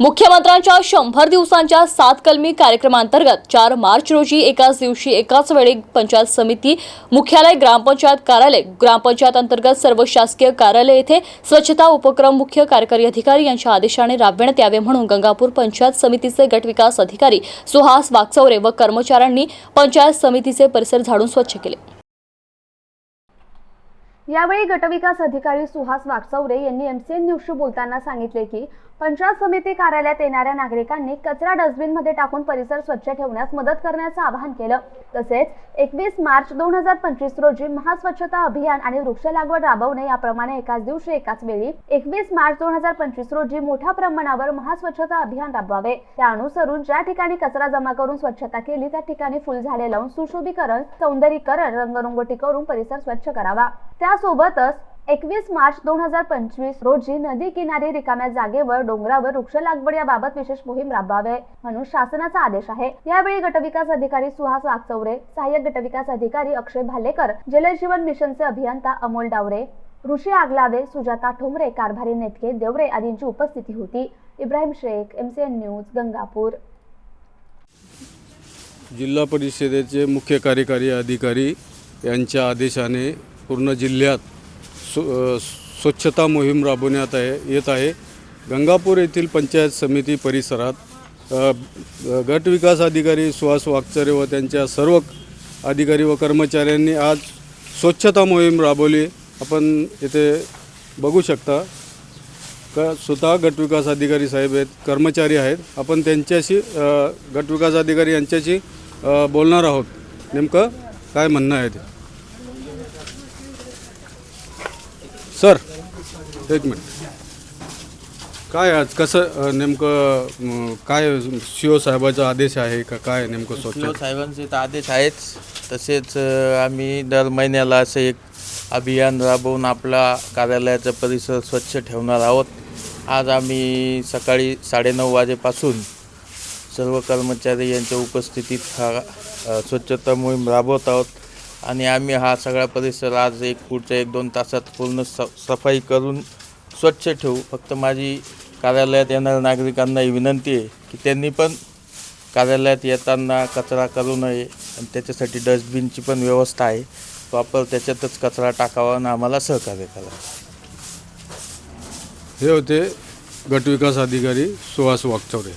मुख्यमंत्र्यांच्या शंभर दिवसांच्या सात कलमी कार्यक्रमांतर्गत चार मार्च रोजी एकाच दिवशी एकाच वेळी पंचायत समिती मुख्यालय ग्रामपंचायत कार्यालय ग्रामपंचायत अंतर्गत सर्व शासकीय कार्यालय येथे स्वच्छता उपक्रम मुख्य कार्यकारी अधिकारी यांच्या आदेशाने राबविण्यात यावे म्हणून गंगापूर पंचायत समितीचे गट विकास अधिकारी सुहास वागचौरे व कर्मचाऱ्यांनी पंचायत समितीचे परिसर झाडून स्वच्छ केले. यावेळी गटविकास अधिकारी सुहास वागचौरे यांनी एमसीएन न्यूजशी बोलताना सांगितले की पंचायत समिती कार्यालयात येणाऱ्या नागरिकांनी कचरा डस्टबिनमध्ये टाकून परिसर स्वच्छ ठेवण्यास मदत करण्याचं आवाहन केलं. तसेच एकवीस मार्च दोन हजार पंचवीस रोजी महास्वच्छता अभियान आणि वृक्ष लागवड राबवणे याप्रमाणे एकाच दिवशी एकाच वेळी एकवीस मार्च दोन हजार पंचवीस रोजी मोठ्या प्रमाणावर महास्वच्छता अभियान राबवावे. त्या अनुसरून ज्या ठिकाणी कचरा जमा करून स्वच्छता केली त्या ठिकाणी फुलझाडे लावून सुशोभीकरण सौंदर्यीकरण रंगरंगोटी करून परिसर स्वच्छ करावा. त्यासोबतच एकवीस मार्च दोन हजार पंचवीस रोजी नदी किनारी रिकाम्या जागेवर डोंगरावर वृक्ष लागवड याबाबत विशेष मोहीम राबवावे म्हणून शासनाचा आदेश आहे. यावेळी गटविकास अधिकारी सुहास वागचौरे सहाय्यक गटविकास अधिकारी अक्षय भालेकर जलजीवन मिशनचे अभियंता अमोल डावरे ऋषी आगलावे सुजाता ठोंबरे कारभारी नेटके देवरे आदींची उपस्थिती होती. Ibrahim Shaikh MCN news Gangapur. जिल्हा परिषदेचे मुख्य कार्यकारी अधिकारी यांच्या आदेशाने पूर्ण जिल्ह्यात स्व स्वच्छता मोहीम राबवण्यात आहे येत आहे. गंगापूर येथील पंचायत समिती परिसरात गट विकास अधिकारी सुहास वागचरे व त्यांच्या सर्व अधिकारी व कर्मचाऱ्यांनी आज स्वच्छता मोहीम राबवली. आपण येथे बघू शकता का स्वतः गटविकास अधिकारी साहेब आहेत कर्मचारी आहेत. आपण त्यांच्याशी गटविकास अधिकारी यांच्याशी बोलणार आहोत. नेमकं काय म्हणणं आहे ते? सर एक मिनिट. काय आज कसं अ, नेमकं म, काय सी ओ साहेबाचा आदेश आहे का काय नेमकं स्वच्छ? स्वच्छ साहेबांचे तर आदेश आहेच. तसेच अ, आम्ही दर महिन्याला असं एक अभियान राबवून आपला कार्यालयाचा परिसर स्वच्छ ठेवणार आहोत. आज आम्ही सकाळी साडेनऊ वाजेपासून सर्व कर्मचारी यांच्या उपस्थितीत हा अ, स्वच्छता मोहीम राबवत आहोत. आणि आम्ही हा सगळा परिसर आज एक पुढच्या एक दोन तासात पूर्ण स सफाई करून स्वच्छ ठेवू. फक्त माझी कार्यालयात येणाऱ्या नागरिकांना ही विनंती आहे की त्यांनी पण कार्यालयात येताना कचरा करू नये आणि त्याच्यासाठी डस्टबिनची पण व्यवस्था आहे. प्रॉपर त्याच्यातच कचरा टाकावा आणि आम्हाला सहकार्य करा. हे होते गटविकास अधिकारी सुहास वागचौरे